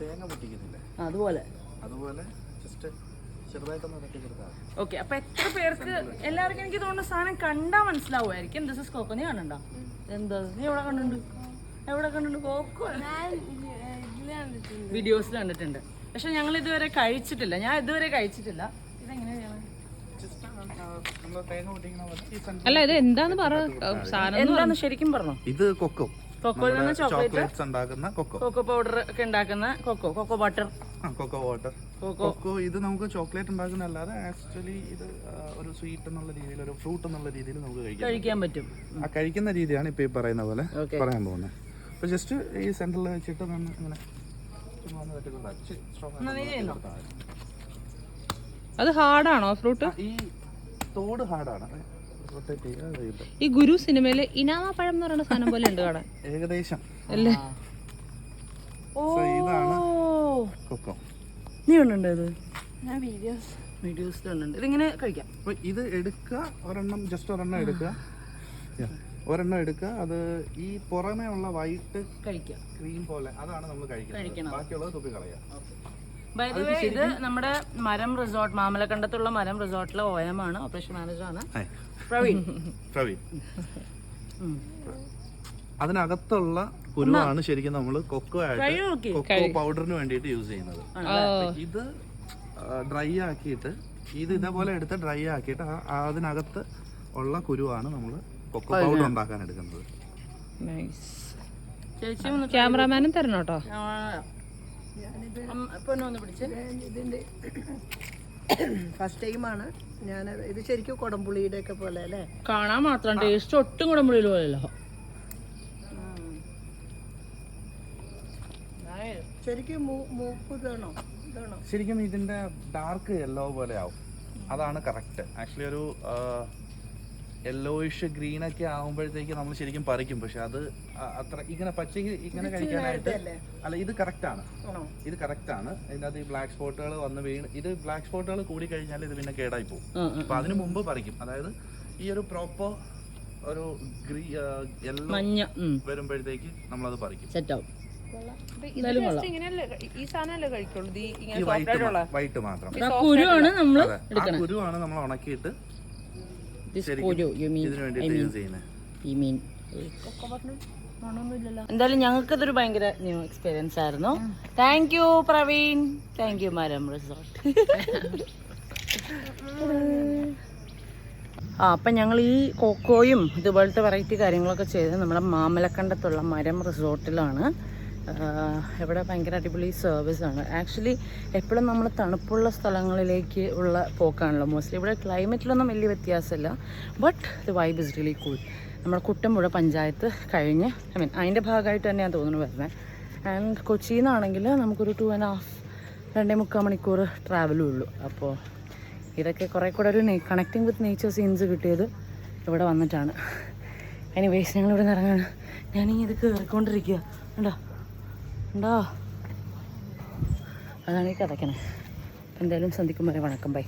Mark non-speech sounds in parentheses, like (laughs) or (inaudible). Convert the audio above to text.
തേങ്ങ പൊട്ടിക്കുന്നില്ലേ? അതുപോലെ. അതുപോലെ ജസ്റ്റ്. ഓക്കെ അപ്പൊ എത്ര പേർക്ക് എല്ലാവർക്കും എനിക്ക് തോന്നുന്ന സാധനം കണ്ടാ മനസ്സിലാവുമായിരിക്കും. ദിസ് ഇസ് കോക്കോ നീ കാണണ്ട എന്താ? നീ എവിടെ കണ്ടിട്ടുണ്ട്? എവിടെ കണ്ടിട്ടുണ്ട്? കോക്കോ വീഡിയോസിൽ കണ്ടിട്ടുണ്ട്. പക്ഷെ ഞങ്ങൾ ഇതുവരെ കഴിച്ചിട്ടില്ല. ഞാൻ ഇതുവരെ കഴിച്ചിട്ടില്ല. ഇതെങ്ങനെയാണ്? അല്ല ഇത് എന്താന്ന് പറ? സാധനം എന്താന്ന് ശരിക്കും പറഞ്ഞോ? ഇത് കൊക്കോ. കൊക്കോയിൽ നിന്ന് ചോക്ലേറ്റ് ഉണ്ടാക്കുന്ന കൊക്കോ കൊക്കോ പൗഡർ ഒക്കെ ഉണ്ടാക്കുന്ന cocoa cocoa butter cocoa water cocoa cocoa ഇത് നമുക്ക് ചോക്ലേറ്റ് ഉണ്ടാക്കുന്ന അല്ലാതെ ആക്ച്വലി ഇത് ഒരു സ്വീറ്റ് എന്നുള്ള രീതിയിൽ ഒരു ഫ്രൂട്ട് എന്നുള്ള രീതിയിൽ നമുക്ക് കഴിക്കാം കഴിക്കാൻ പറ്റും. ആ കഴിക്കുന്ന രീതിയാണ് ഇപ്പൊ ഈ പറയുന്ന പോലെ പറയാൻ പോകുന്നത്. അപ്പൊ ജസ്റ്റ് ഈ സെന്ററിൽ വെച്ചിട്ട് ഇങ്ങനെ. അത് ഹാർഡാണോ ഫ്രൂട്ട് ഈ തോട് ഹാർഡാണ് ഈ ഗുരു സിനിമയിൽ ഇനാമ പഴം എന്ന് പറയുന്ന സാധനം പോലെ ഉണ്ട് കാണാൻ. (laughs) ഏകദേശം. അല്ലേ? ഓ. നീ ഉണ്ടോ ഇത്? ഞാൻ വീഡിയോസ് വീഡിയോസ് കണ്ടുണ്ട് ഇതിങ്ങനെ കഴിക്കാം. ഇത് എടുക്കുക ഒരെണ്ണം ജസ്റ്റ് ഒരെണ്ണം എടുക്കുക ഒരെണ്ണം എടുക്കുക അത് ഈ പുറമേ ഉള്ള വൈറ്റ് കഴിക്കുക ക്രീം പോലെ അതാണ് നമ്മൾ കഴിക്കുന്നത്. ബാക്കിയുള്ളത് തുപ്പി കളയുക ഇത് നമ്മുടെ മരം റിസോർട്ട് മാമലക്കണ്ടത്തുള്ള മരം റിസോർട്ടിലെ ഓയമാണ് ഓപ്പറേഷൻ മാനേജറാണ് പ്രവീൺ. പ്രവീൺ. അതിനകത്തുള്ള കുരുവാണ് ശരിക്കും നമ്മൾ കൊക്കോ ആയിട്ട് നോക്കി. കൊക്കോ പൗഡറിന് വേണ്ടിയിട്ട് യൂസ് ചെയ്യുന്നത്. ഇത് ഡ്രൈ ആക്കിയിട്ട് ഇത് ഇതേപോലെ എടുത്ത് ഡ്രൈ ആക്കിയിട്ട് അതിനകത്ത് ഉള്ള കുരുവാണ് നമ്മൾ കൊക്കോ പൗഡർ. ഉണ്ടാക്കാൻ എടുക്കുന്നത്. നൈസ്. ചേച്ചി ഒന്ന് ക്യാമറാമാനും തരണം കേട്ടോ ആ. ഫസ്റ്റ് ടൈമാണ് ഞാൻ ഇത് ശരിക്കും കുടംപുളിയുടെ ഒക്കെ പോലെ അല്ലേ? കാണാൻ മാത്രം ടേസ്റ്റ് ഒട്ടും കൂടെ പോലെയല്ലോ ശരിക്കും മൂ- മൂപ്പ് ഇതാണോ? ഇതാണോ? ശരിക്കും ഇതിന്റെ ഡാർക്ക് യെല്ലോ പോലെ ആവും. അതാണ് കറക്റ്റ് ആക്ച്വലി ഒരു യെല്ലോയിഷ് ഗ്രീൻ ഒക്കെ ആകുമ്പോഴത്തേക്ക് നമ്മൾ ശരിക്കും പറിക്കും. പക്ഷെ അത് അത്ര ഇങ്ങനെ പച്ചയ്ക്ക് ഇങ്ങനെ കഴിക്കാനായിട്ട് അല്ല? ഇത് കറക്റ്റ് ആണ്. ഇത് കറക്റ്റ് ആണ്. ഇതിനകത്ത് ഈ ബ്ലാക്ക് സ്പോട്ടുകൾ വന്ന് വീണ് ഇത് ബ്ലാക്ക് സ്പോട്ടുകൾ കൂടി കഴിഞ്ഞാൽ ഇത് പിന്നെ കേടായി പോകും. അപ്പൊ അതിനു മുമ്പ് പറിക്കും. അതായത് ഈ ഒരു പ്രോപ്പർ ഒരു ഗ്രീ യെല്ലോ മഞ്ഞ വരുമ്പോഴത്തേക്ക് നമ്മളത് പറിക്കും. സെറ്റ് ആവും. ഈ വൈറ്റ് വൈറ്റ് മാത്രം. കുരുവാണ് നമ്മൾ ഉണക്കിയിട്ട് എന്തായാലും ഞങ്ങൾക്ക് ഇതൊരു ഭയങ്കര ന്യൂ എക്സ്പീരിയൻസ് ആയിരുന്നു. Thank you Praveen. Thank you Maram resort ആ അപ്പം ഞങ്ങൾ ഈ കൊക്കോയും ഇതുപോലത്തെ വെറൈറ്റി കാര്യങ്ങളൊക്കെ ചെയ്ത് നമ്മുടെ മാമലക്കണ്ടത്തുള്ള മരം റിസോർട്ടിലാണ് ഇവിടെ ഭയങ്കര അടിപൊളി സർവീസാണ് ആക്ച്വലി എപ്പോഴും നമ്മൾ തണുപ്പുള്ള സ്ഥലങ്ങളിലേക്ക് ഉള്ള പോക്കാണല്ലോ. മോസ്റ്റ്ലി ഇവിടെ ക്ലൈമറ്റിലൊന്നും വലിയ വ്യത്യാസമില്ല but the vibe is really cool നമ്മുടെ കുട്ടമ്പുഴ പഞ്ചായത്ത് കഴിഞ്ഞ് ഐ മീൻ അതിന്റെ ഭാഗമായിട്ട് തന്നെയാണ് തോന്നുന്നു വരുന്നത് ആൻഡ് കൊച്ചിയിൽ നിന്നാണെങ്കിൽ നമുക്കൊരു ടു ആൻഡ് ഹാഫ് രണ്ടേ മുക്കാൽ മണിക്കൂർ ട്രാവലും ഉള്ളൂ. അപ്പോൾ ഇതൊക്കെ കുറേ കൂടെ ഒരു കണക്റ്റിംഗ് വിത്ത് നേച്ചർ സീൻസ് കിട്ടിയത് ഇവിടെ വന്നിട്ടാണ്. എനിവേസ് വേസ്റ്റ് ഇവിടെ നിന്ന് ഇറങ്ങാണ് ഞാനിങ്ങനെ ഇത് കയറിക്കൊണ്ടിരിക്കുക ഉണ്ടോ ഉണ്ടോ? അതാണ് ഈ കഥയ്ക്കണേ എന്തായാലും സന്ധിക്കും വരെ വണക്കം. ബൈ.